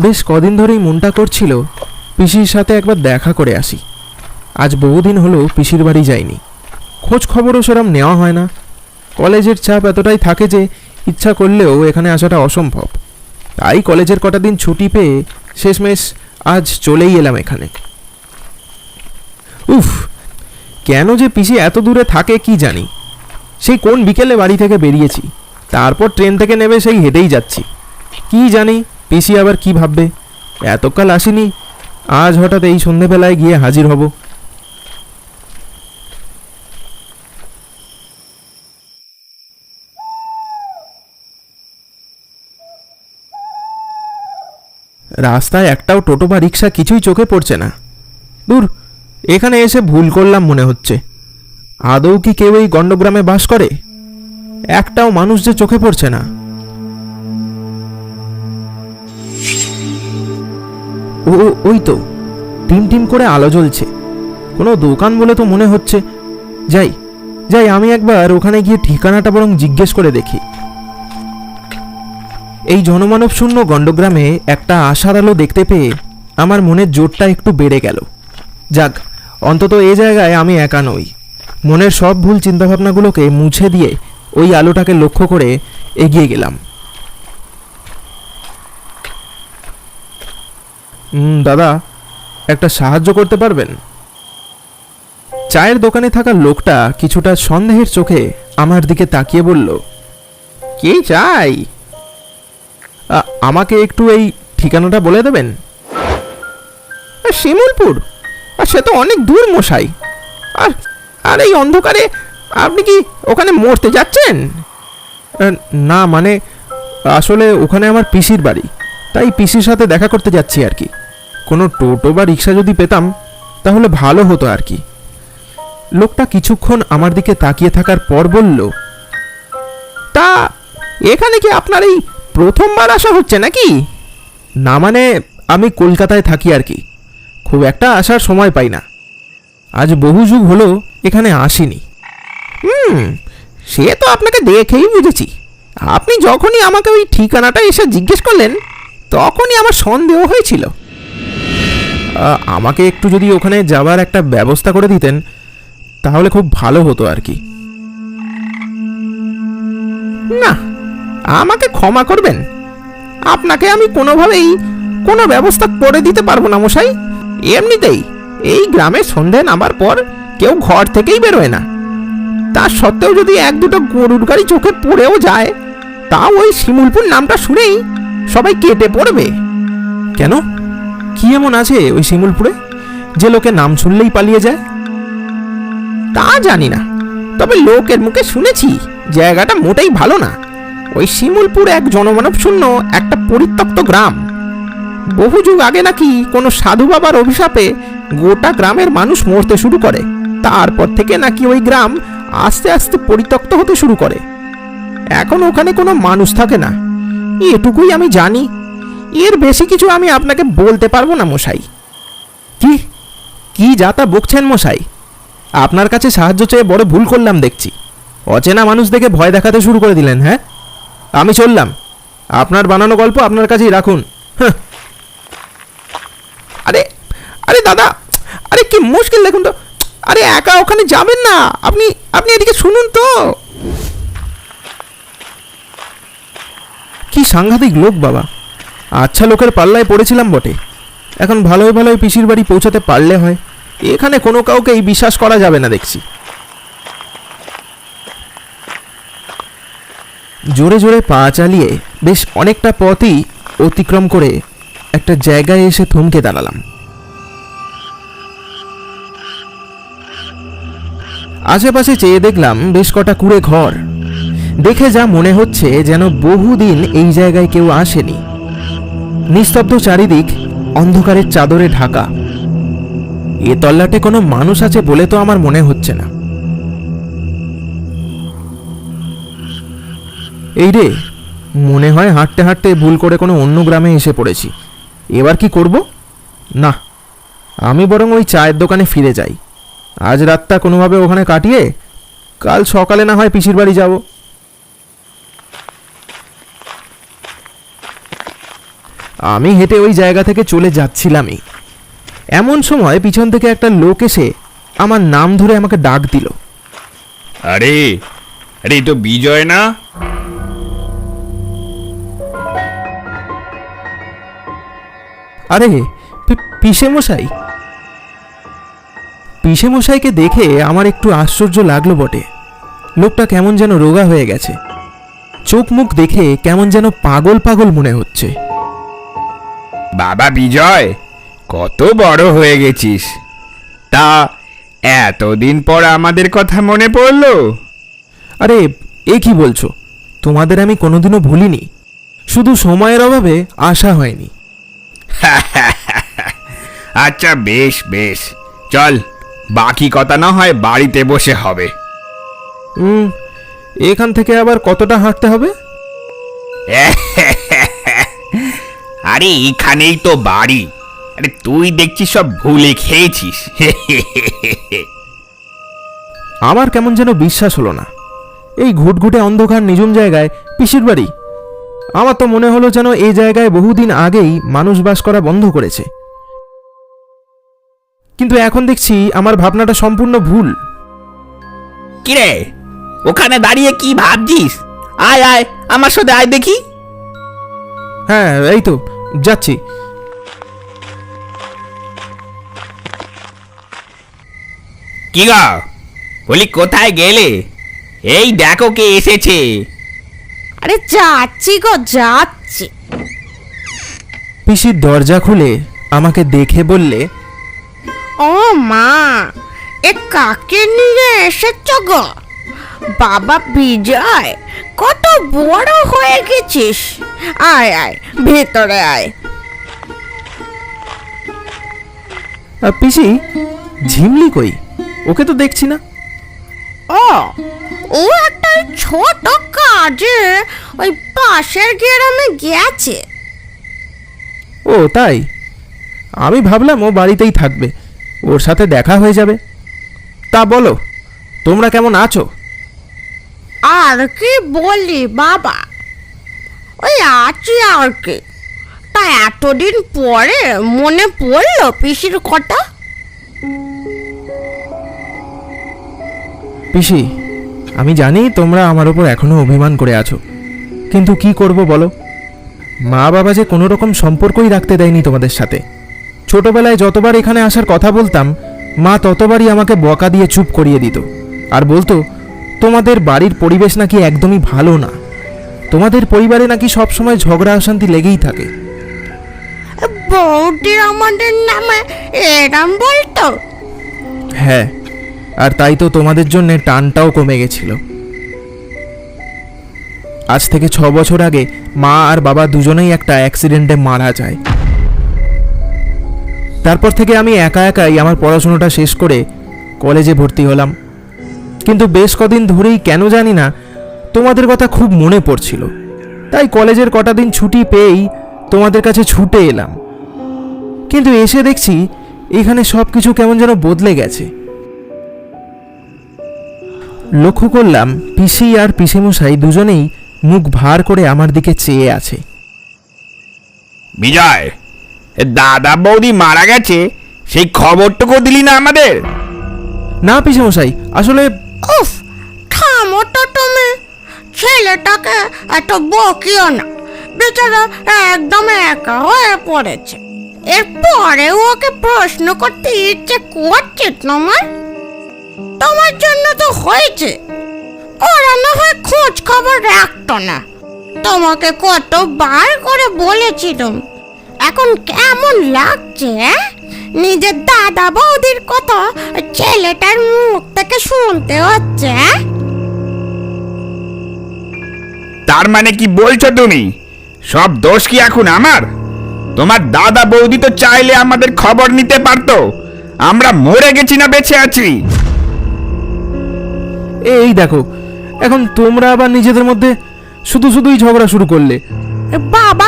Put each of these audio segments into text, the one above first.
বেশ কদিন ধরেই মনটা করছিল, পিসির সাথে একবার দেখা করে আসি। আজ বহুদিন হলো পিসির বাড়ি যাইনি। খোঁজ খবরও সেরম নেওয়া হয় না। কলেজের চাপ এতটাই থাকে যে ইচ্ছা করলেও এখানে আসাটা অসম্ভব। তাই কলেজের কটা দিন ছুটি পেয়ে শেষমেশ আজ চলেই এলাম এখানে। উফ, কেন যে পিসি এত দূরে থাকে কি জানি। সেই কোন বিকেলে বাড়ি থেকে বেরিয়েছি, তারপর ট্রেন থেকে নেমে সেই হেঁটেই যাচ্ছি। কি জানি পিসি আবার কি ভাববে? এতকাল আসিনি, আজ হঠাৎ এই সন্ধেবেলায় গিয়ে হাজির হব। রাস্তায় একটাও টোটো বা রিক্সা কিছুই চোখে পড়ছে না। দূর, এখানে এসে ভুল করলাম মনে হচ্ছে। আদৌ কি কেউ এই গণ্ডগ্রামে বাস করে? একটাও মানুষ যে চোখে পড়ছে না। ও ওই তো। টিম টিম করে আলো জ্বলছে। কোনো দোকান বলে তো মনে হচ্ছে। যাই যাই, আমি একবার ওখানে গিয়ে ঠিকানাটা বরং জিজ্ঞেস করে দেখি। এই জনমানব শূন্য গণ্ডগ্রামে একটা আশার আলো দেখতে পেয়ে আমার মনের জোরটা একটু বেড়ে গেল। যাক, অন্তত এ জায়গায় আমি একা নই। মনের সব ভুল চিন্তাভাবনাগুলোকে মুছে দিয়ে ওই আলোটাকে লক্ষ্য করে এগিয়ে গেলাম। দাদা, একটা সাহায্য করতে পারবেন? চায়ের দোকানে থাকা লোকটা কিছুটা সন্দেহের চোখে আমার দিকে তাকিয়ে বলল, কি চাই? আমাকে একটু এই ঠিকানাটা বলে দেবেন? শিমুলপুর? সে তো অনেক দূর মশাই। আর আর এই অন্ধকারে আপনি কি ওখানে মরতে যাচ্ছেন? না মানে আসলে ওখানে আমার পিসির বাড়ি। তাই পিসির সাথে দেখা করতে যাচ্ছি আর কি। কোনো টোটো বা রিক্সা যদি পেতাম, তাহলে ভালো হতো আর কি। লোকটা কিছুক্ষণ আমার দিকে তাকিয়ে থাকার পর বলল, তা, এখানে কি আপনার এই প্রথমবার আসা হচ্ছে নাকি? না মানে আমি কলকাতায় থাকি আর কি। খুব একটা আসার সময় পাই না। আজ বহু যুগ হলো এখানে আসিনি। হুম, সে তো আপনাকে দেখেই বুঝেছি। আপনি যখনই আমাকে ওই ঠিকানাটা এসে জিজ্ঞেস করলেন তখনই আমার সন্দেহ হয়েছিল। আমাকে একটু যদি ওখানে যাবার একটা ব্যবস্থা করে দিতেন, তাহলে খুব ভালো হতো আর কি। না, আমাকে ক্ষমা করবেন। আপনাকে আমি কোনোভাবেই কোনো ব্যবস্থা করে দিতে পারব না, মশাই। এমনিতেই এই গ্রামে সন্ধে নামার পর কেউ ঘর থেকেই বেরোয় না। তা সত্ত্বেও যদি এক দুটো গরুর গাড়ি চোখে পড়েও যায়, তাও ওই শিমুলপুর নামটা শুনেই সবাই কেটে পড়বে। কেন? কি এমন আছে ওই শিমুলপুরে? যে লোকে নাম শুনলেই পালিয়ে যায়? তা জানি না, তবে লোকের মুখে শুনেছি জায়গাটা মোটেই ভালো না। ওই শিমুলপুর এক জনমানব শূন্য একটা পরিত্যক্ত গ্রাম। বহু যুগ আগে নাকি কোনো সাধু বাবার অভিশাপে গোটা গ্রামের মানুষ মরতে শুরু করে। তারপর থেকে নাকি ওই গ্রাম আস্তে আস্তে পরিত্যক্ত হতে শুরু করে। এখন ওখানে কোনো মানুষ থাকে না। এটুকুই আমি জানি। এর বেশি কিছু আমি আপনাকে বলতে পারব না, মশাই। কি? কি যা তা বকছেন, মশাই? আপনার কাছে সাহায্য চেয়ে বড় ভুল করলাম দেখছি। অচেনা মানুষ দেখে ভয় দেখাতে শুরু করে দিলেন হ্যাঁ? আমি চললাম। আপনার বানানো গল্প আপনার কাছেই রাখুন। হাহ। আরে আরে দাদা, আরে কি মুশকিল দেখুন তো। আরে একা ওখানে যাবেন না। আপনি আপনি এদিকে শুনুন তো কি সাংঘাতিক লোক বাবা। আচ্ছা লোকের পাল্লায় পড়েছিলাম বটে। এখন ভালোই ভালোই পিসির বাড়ি পৌঁছাতে পারলে হয়। এখানে কোনো কাউকেই বিশ্বাস করা যাবে না দেখছি। জোরে জোরে পা চালিয়ে বেশ অনেকটা পথই অতিক্রম করে একটা জায়গায় এসে থমকে দাঁড়ালাম। আশেপাশে চেয়ে দেখলাম বেশ কটা কুড়ে ঘর। দেখে যা মনে হচ্ছে যেন বহুদিন এই জায়গায় কেউ আসেনি। নিস্তব্ধ চারিদিক অন্ধকারের চাদরে ঢাকা। এ তল্লাটে কোনো মানুষ আছে বলে তো আমার মনে হচ্ছে না। এই রে, মনে হয় হাঁটতে হাঁটতে ভুল করে কোনো অন্য গ্রামে এসে পড়েছি। এবার কি করব? না, আমি বরং ওই চায়ের দোকানে ফিরে যাই। আজ রাতটা কোনোভাবে ওখানে কাটিয়ে কাল সকালে না হয় পিসির বাড়ি যাব। আমি হেঁটে ওই জায়গা থেকে চলে যাচ্ছিলামই। এমন সময় পিছন থেকে একটা লোক এসে আমার নাম ধরে আমাকে ডাক দিল। আরে আরে তো বিজয় না? আরে পিসে মশাই পিসে মশাইকে দেখে আমার একটু আশ্চর্য লাগল বটে। লোকটা কেমন যেন রোগা হয়ে গেছে। চোখ মুখ দেখে কেমন যেন পাগল পাগল মনে হচ্ছে। বাবা বিজয় কত বড় হয়ে গেছিস। তা এতদিন পর আমাদের কথা মনে পড়ল। আরে এ কি বলছো? তোমাদের আমি কোনোদিনও ভুলিনি। শুধু সময়ের অভাবে আসা হয়নি। আচ্ছা বেশ বেশ। চল বাকি কথা না হয় বাড়িতে বসে হবে। এখান থেকে আবার কতটা হাঁটতে হবে? আরে এখানেই তো বাড়ি। আরে তুই দেখছিস সব ভুলে খেয়েছিস। আমার কেমন যেন বিশ্বাস হলো না। এই ঘুটঘুটে অন্ধকার নিঝুম জায়গায় পিসির বাড়ি। আমার তো মনে হলো যেন এই জায়গায় বহুদিন আগেই মানুষ বাস করা বন্ধ করেছে। কিন্তু এখন দেখছি আমার ভাবনাটা সম্পূর্ণ ভুল। কিরে ওখানে দাঁড়িয়ে কি ভাবছিস? আয় আয় আমার সাথে আয় দেখি। হ্যাঁ এই তো। যাচ্ছি। কি গা? বলি কোথায় গেলে? এই দেখো কে এসেছে। আরে যাচ্ছি গো যাচ্ছি। পিসির দরজা খুলে আমাকে দেখে বললে ও মা এ কাকে নিয়ে এসেছ গো? বাবা বিজয় কত বড় হয়ে গেছিস। আয় আয় ভেতরে আয়। "আ, পিসি ঝিমলি কই? ওকে তো দেখছি না। ও ও একটা ওই ছোট কাজে ওই পাশের গ্রামে গেছে। ও তাই? আমি ভাবলাম ও বাড়িতেই থাকবে ওর সাথে দেখা হয়ে যাবে। তা বলো তোমরা কেমন আছো? আর কি বলি বাবা ওই আছি আর কি তা এতদিন পরে মনে পড়ল পিসির কথা পিসি আমি জানি তোমরা আমার ওপর এখনও অভিমান করে আছো। কিন্তু কি করব বলো? মা বাবা যে কোনো রকম সম্পর্কই রাখতে দেয়নি তোমাদের সাথে। ছোটবেলায় যতবার এখানে আসার কথা বলতাম, মা ততবারই আমাকে বকা দিয়ে চুপ করিয়ে দিত। আর বলতো তোমাদের বাড়ির পরিবেশ নাকি একদমই ভালো না। তোমাদের পরিবারে নাকি সবসময় ঝগড়া অশান্তি লেগেই থাকে। বৌদি আমাদের নামে এরম বলতো? হ্যাঁ আর তাই তো তোমাদের জন্য টানটাও কমে গেছিল। আজ থেকে ছ বছর আগে মা আর বাবা দুজনেই একটা অ্যাক্সিডেন্টে মারা যায়। তারপর থেকে আমি একা একাই আমার পড়াশোনাটা শেষ করে কলেজে ভর্তি হলাম। কিন্তু বেশ কদিন ধরেই কেন জানি না তোমাদের কথা খুব মনে পড়ছিল। তাই কলেজের কটা দিন ছুটি পেয়েই তোমাদের কাছে ছুটে এলাম। কিন্তু এসে দেখছি এখানে সব কিছু কেমন যেন বদলে গেছে। লক্ষ্য করলাম পিসি আর পিসিমশাই দুজনেই মুখ ভার করে আমার দিকে চেয়ে আছে। বিজয় দাদা বৌদি মারা গেছে সেই খবরটুকু দিলি না আমাদের? না পিসিমশাই আসলে উফ, থামো তো তুমি ছেলেটাকে এত বকিও না। বেচারা একদম একা হয়ে পড়েছে। এরপরে ওকে প্রশ্ন করতে ইচ্ছে করছে তোমার? তোমার জন্য তো হয়েছে। ওরা না হয় খোঁজ খবর রাখতো না। তোমাকে কতবার করে বলেছিলাম। এখন কেমন লাগছে অ্যাঁ? নিজের দাদা বৌদির কথা ছেলেটার মুখ থেকে শুনতে হচ্ছে তার মানে কি বলছো তুমি? সব দোষ কি এখন আমার? তোমার দাদা বৌদি তো চাইলে আমাদের খবর নিতে পারতো। আমরা মরে গেছি না বেঁচে আছি। এই দেখো এখন তোমরা আবার নিজেদের মধ্যে শুধু শুধুই ঝগড়া শুরু করলে।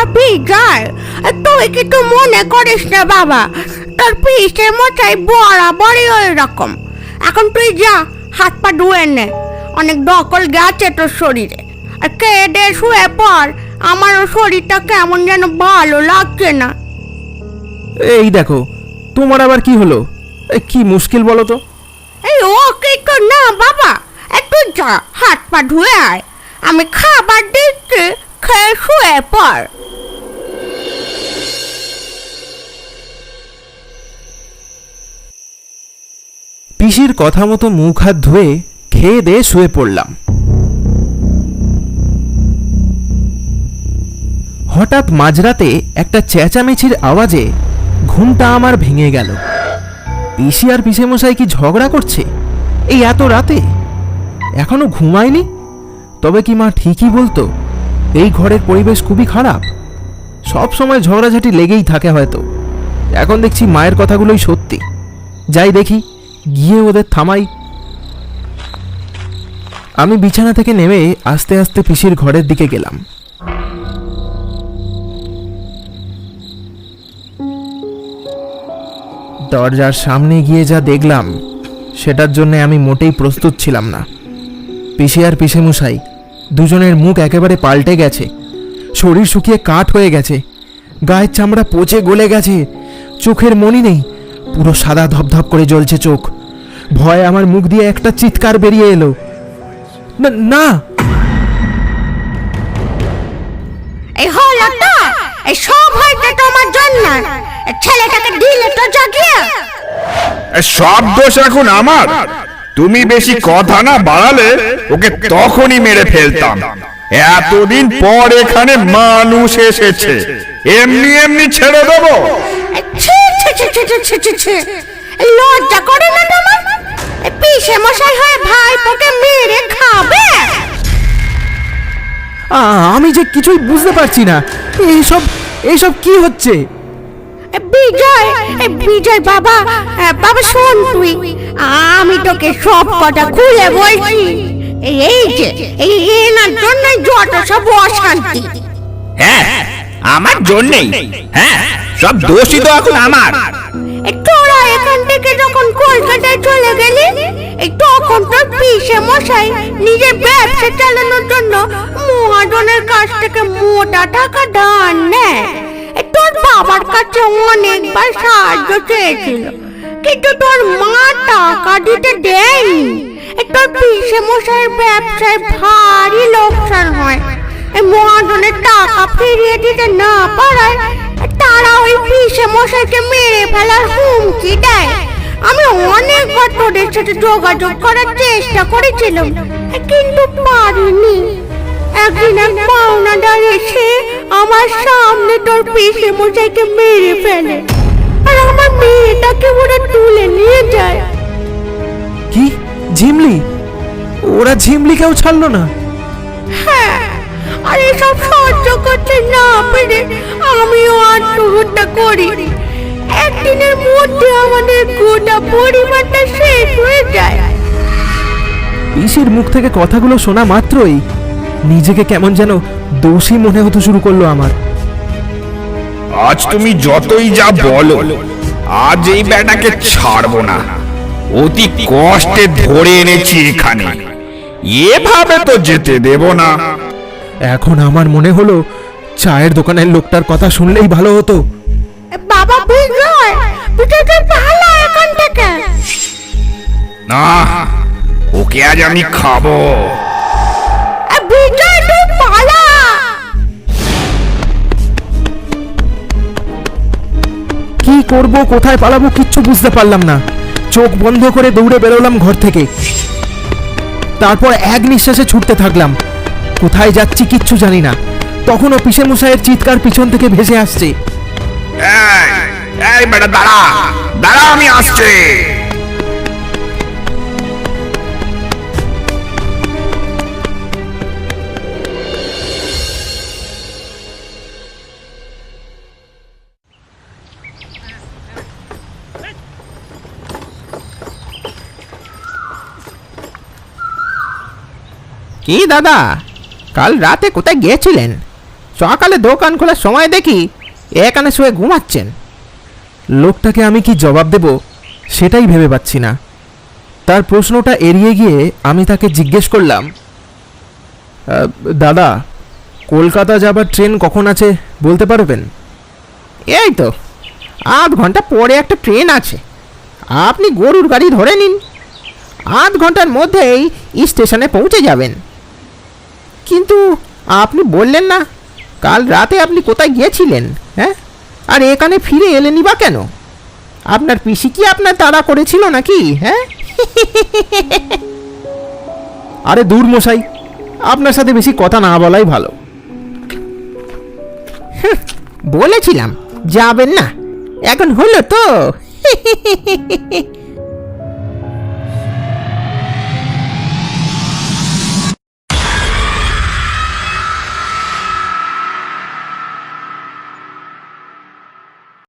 বাবা বিজয় তুই কিছু মনে করিস না বাবা। তোর পিসে মশাই বরাবরই ওই রকম এখন তুই যা হাত পা ধুয়ে নে। অনেক দখল গেছে তোর শরীরে। আর দে শুয়ে পর আমারও শরীরটা কেমন যেন ভালো লাগছে না। এই দেখো তোমার আবার কি হলো? কি মুশকিল বলো তো? এই ওকে তো না বাবা। একটু যা হাত পা ধুয়ে আয়। আমি খাবার দিচ্ছি খেয়ে শুয়ে পড়। পিসির কথা মতো মুখ হাত ধুয়ে খেয়ে দিয়ে শুয়ে পড়লাম। হঠাৎ মাঝরাতে একটা চেঁচামেচির আওয়াজে ঘুমটা আমার ভেঙে গেল। পিসি আর মশাই কি ঝগড়া করছে? এই এত রাতে? এখনও ঘুমায়নি? তবে কি মা ঠিকই বলতো, এই ঘরের পরিবেশ খুবই খারাপ। সব সময় ঝগড়াঝাটি লেগেই থাকে হয়তো। এখন দেখছি মায়ের কথাগুলোই সত্যি। যাই দেখি। গিয়ে ওদের থামাই। আমি বিছানা থেকে নেমে আস্তে আস্তে পিসির ঘরের দিকে গেলাম। দরজার সামনে গিয়ে যা দেখলাম, সেটার জন্য আমি মোটেই প্রস্তুত ছিলাম না। পিসি আর পিসে মশাই দুজনের মুখ একেবারে পাল্টে গেছে। শরীর শুকিয়ে কাঠ হয়ে গেছে। গায়ের চামড়া পচে গলে গেছে। চোখের মনি নেই। পুরো সাদা ধপধপ করে জ্বলছে চোখ। ভয়ে আমার মুখ দিয়ে একটা চিৎকার বেরিয়ে এলো। না না! এই হলো তো এই সব হয়েছে তোমার জন্য। ছেলেটাকে দিলে তো জাগিয়ে। সব দোষ এখন আমার। তুমি বেশি কথা না বাড়ালে ওকে তখনই মেরে ফেলতাম। এতদিন পর এখানে মানুষ এসেছে। এমনি এমনি ছেড়ে দেবো। লজ্জা করে না তোমার পিসে মশাই হয়ে ভাইপোকে মেরে খাবে। আমি যে কিছুই বুঝতে পারছি না। এইসব এইসব কি হচ্ছে? এ বিজয় এ বিজয় বাবা বাবা শোন তুই। আমি তোকে সব কথা খুলে বলছি। এই এই যে এই এনার জন্যই যত সব অশান্তি। হ্যাঁ আমার জন্যই হ্যাঁ সব দোষই তো এখন আমার। তোরা এখান থেকে যখন কলকাতায় চলে গেলি তখন তোর পিসে মশাই নিজের ব্যবসা চালানোর জন্য মহাজনের কাছ থেকে মোটা টাকা ধার নেয়। তোর বাবার কাছে অনেকবার সাহায্য চেয়েছিল, কিন্তু তোর মা টাকা দিতে দেয়নি। তোর পিসে মশাইয়ের ব্যবসায় ভারী লোকসান হয়। মহাজনের টাকা ফিরিয়ে দিতে না পারায় তারা ওই পিসে মশাইকে মেরে ফেলার হুমকি দেয়। আমি অনেকবার তোদের সাথে যোগাযোগ করার চেষ্টা করেছিলাম কিন্তু পারিনি। একদিন এক পাওনাদার এসে আমার সামনে তোর পিসে মশাইকে মেরে ফেলে আর আমার মেয়েটাকে ওরা তুলে নিয়ে যায়। কি? ঝিমলি? ওরা ঝিমলিকেও ছাড়লো না? হ্যাঁ। আর এসব সহ্য করতে না পেরে আমিও আত্মহত্যা করি। একদিনের মধ্যে আমাদের গোটা পরিবারটা শেষ হয়ে যায়। পিসির মুখ থেকে কথাগুলো শোনা মাত্রই নিজেকে কেমন যেন দোষী মনে হতে শুরু করল আমার। আজ তুমি যতই যা বলো আজ এই বেটাকে ছাড়বো না। অতি কষ্টে ধরে এনেছি এখানে। এভাবে তো যেতে দেব না। এখন আমার মনে হলো চায়ের দোকানের লোকটার কথা শুনলেই ভালো হতো। বাবা বিজয় বিজয়কে ভালো এখান থেকে। না ওকে আজ আমি খাব। বিজয় তুই পালা। কি করব কোথায় পালাবো কিচ্ছু বুঝতে পারলাম না। চোখ বন্ধ করে দৌড়ে বেরোলাম ঘর থেকে। তারপর এক নিঃশ্বাসে ছুটতে থাকলাম। কোথায় যাচ্ছি কিচ্ছু জানি না। তখনও পিসে মশাইয়ের চিৎকার পিছন থেকে ভেসে আসছে। এই এই বেটা দাঁড়া দাঁড়া আমি আসছি। কি দাদা? কাল রাতে কোথায় গিয়েছিলেন? সকালে দোকান খোলার সময় দেখি এখানে শুয়ে ঘুমাচ্ছেন। লোকটাকে আমি কি জবাব দেব? সেটাই ভেবে পাচ্ছি না। তার প্রশ্নটা এড়িয়ে গিয়ে আমি তাকে জিজ্ঞেস করলাম দাদা কলকাতা যাবার ট্রেন কখন আছে বলতে পারবেন? এই তো আধ ঘণ্টা পরে একটা ট্রেন আছে। আপনি গরুর গাড়ি ধরে নিন। আধ ঘণ্টার মধ্যেই স্টেশনে পৌঁছে যাবেন। কিন্তু আপনি বললেন না, কাল রাতে আপনি কোথায় গিয়েছিলেন হ্যাঁ? আর এখানে ফিরে এলেনি বা কেন? আপনার পিসি কি আপনার তাড়া করেছিল নাকি হ্যাঁ? আরে দূর মশাই, আপনার সাথে বেশি কথা না বলাই ভালো। বলেছিলাম, যাবেন না, এখন হলো তো।